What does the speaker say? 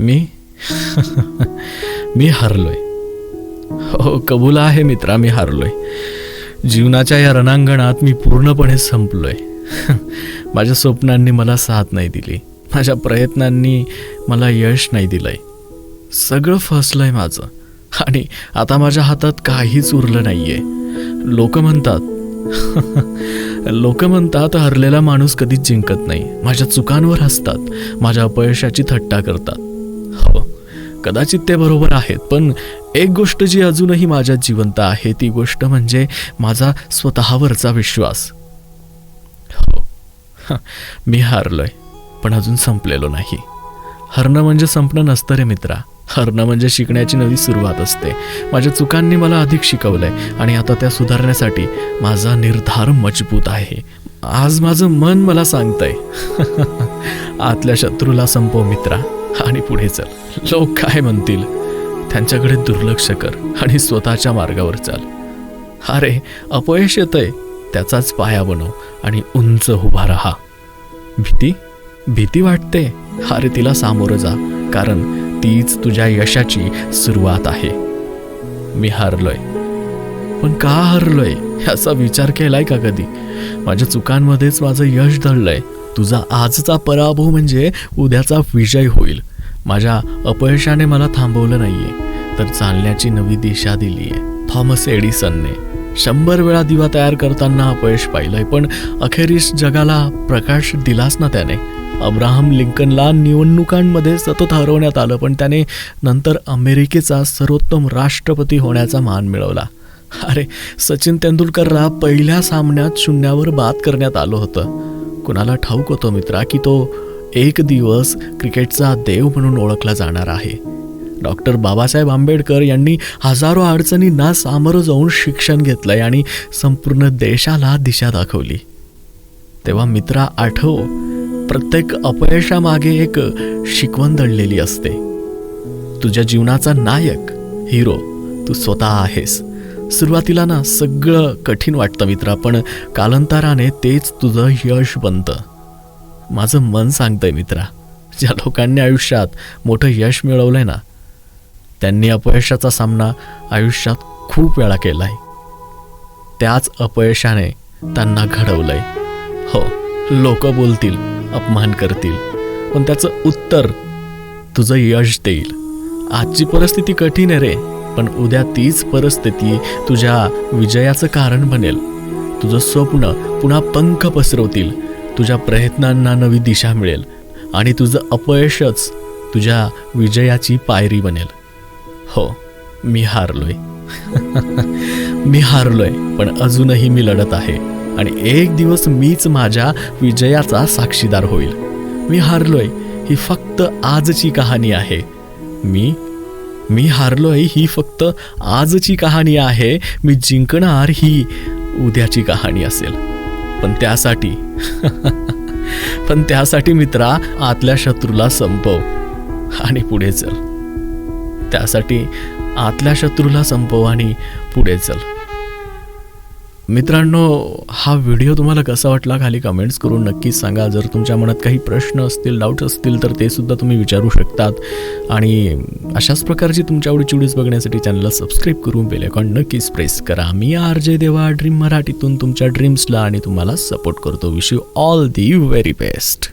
मी? मी हारलोय. हो कबूल आहे मित्रा मी हारलोय. जीवनाच्या या रणांगणात मी पूर्णपणे संपलोय. माझ्या स्वप्नांनी मला साथ नाही दिली. माझ्या प्रयत्नांनी मला यश नाही दिलंय. सगळं फसलंय माझं. आणि आता माझ्या हातात काहीच उरलं नाहीये. लोक म्हणतात लोक म्हणतात हरलेला माणूस कधीच जिंकत नाही. माझ्या चुकांवर हसतात. माझ्या अपयशाची थट्टा करतात. हो कदाचित ते बरोबर आहेत पण एक गोष्ट जी अजूनही माझ्यात जिवंत आहे ती गोष्ट म्हणजे माझा स्वतःवरचा विश्वास. हो मी हारलोय पण अजून संपलेलो नाही. हरणं म्हणजे संपणं नसतं रे मित्रा. हरणं म्हणजे शिकण्याची नवी सुरुवात असते. माझ्या चुकांनी मला अधिक शिकवलंय आणि आता त्या सुधारण्यासाठी माझा निर्धार मजबूत आहे. आज माझं मन मला सांगतंय. आतल्या शत्रूला संपव मित्रा. आणि पुढे चल. लोक काय म्हणतील? त्यांच्याकडे दुर्लक्ष कर आणि स्वतःच्या मार्गावर चाल. अरे अपयश येतंय. त्याचाच पाया बनव आणि उंच उभा राहा. भीती? भीती वाटते. अरे तिला सामोरं जा कारण तीच तुझ्या यशाची सुरुवात आहे. मी हारलोय. पण का हरलोय? याचा विचार केलाय का कधी? माझ्या चुकांमध्येच माझं यश दडलंय. तुझा आजचा पराभव म्हणजे उद्याचा विजय होईल. माझ्या अपयशाने मला थांबवलं नाहीये तर चालण्याची नवी दिशा दिली आहे थॉमस एडिसनने. शंभर वेळा दिवा तयार करताना अपयश पाहिलंय पण अखेरीस जगाला प्रकाश दिलाच ना त्याने. अब्राहम लिंकनला निवडणुकांमध्ये सतत हरवण्यात आलं पण त्याने नंतर अमेरिकेचा सर्वोत्तम राष्ट्रपती होण्याचा मान मिळवला. अरे सचिन तेंडुलकरला पहिल्या सामन्यात शून्यावर बाद करण्यात आलं होतं. कुणाला ठाऊक होतो मित्रा की तो एक दिवस क्रिकेटचा देव म्हणून ओळखला जाणार आहे. डॉक्टर बाबासाहेब आंबेडकर यांनी हजारो अडचणींना सामोरं जाऊन शिक्षण घेतलंय आणि संपूर्ण देशाला दिशा दाखवली. तेव्हा मित्रा आठव प्रत्येक अपयशामागे एक शिकवण दडलेली असते. तुझ्या जीवनाचा नायक हिरो तू स्वतः आहेस. सुरुवातीला ना सगळं कठीण वाटतं मित्रा पण कालांतराने तेच तुझं यश बनतं. माझं मन सांगतंय मित्रा ज्या लोकांनी आयुष्यात मोठं यश मिळवलंय ना त्यांनी अपयशाचा सामना आयुष्यात खूप वेळा केलाय. त्याच अपयशाने त्यांना घडवलंय. हो लोक बोलतील अपमान करतील पण त्याचं उत्तर तुझं यश देईल. आजची परिस्थिती कठीण आहे रे पण उद्या तीच परिस्थिती तुझ्या विजयाचं कारण बनेल. तुझं स्वप्न पुन्हा पंख पसरवतील. तुझ्या प्रयत्नांना नवी दिशा मिळेल आणि तुझं अपयशच तुझ्या विजयाची पायरी बनेल. हो मी हारलोय. मी हारलोय पण अजूनही मी लढत आहे आणि एक दिवस मीच माझ्या विजयाचा साक्षीदार होईल. मी हारलोय ही फक्त आजची कहाणी आहे. मी मी हारलोय ही फक्त आजची कहाणी आहे. मी जिंकणार ही उद्याची कहाणी असेल. पण त्यासाठी. पण त्यासाठी मित्रा आतल्या शत्रूला संपव आणि पुढे चल. त्यासाठी आतल्या शत्रूला संपव आणि पुढे चल. मित्रांनो हा व्हिडिओ तुम्हाला कसा वाटला खाली कमेंट्स करून नक्कीच सांगा. जर तुमच्या मनात काही प्रश्न असतील डाऊट असतील तर ते सुद्धा तुम्ही विचारू शकतात. आणि अशाच प्रकारची तुमच्या आवडीची व्हिडिओज बघण्यासाठी चॅनलला सबस्क्राईब करून बेलेकॉन नक्कीच प्रेस करा. मी आर जे देवा ड्रीम मराठीतून तुमच्या ड्रीम्सला आणि तुम्हाला सपोर्ट करतो. Wish you all the very best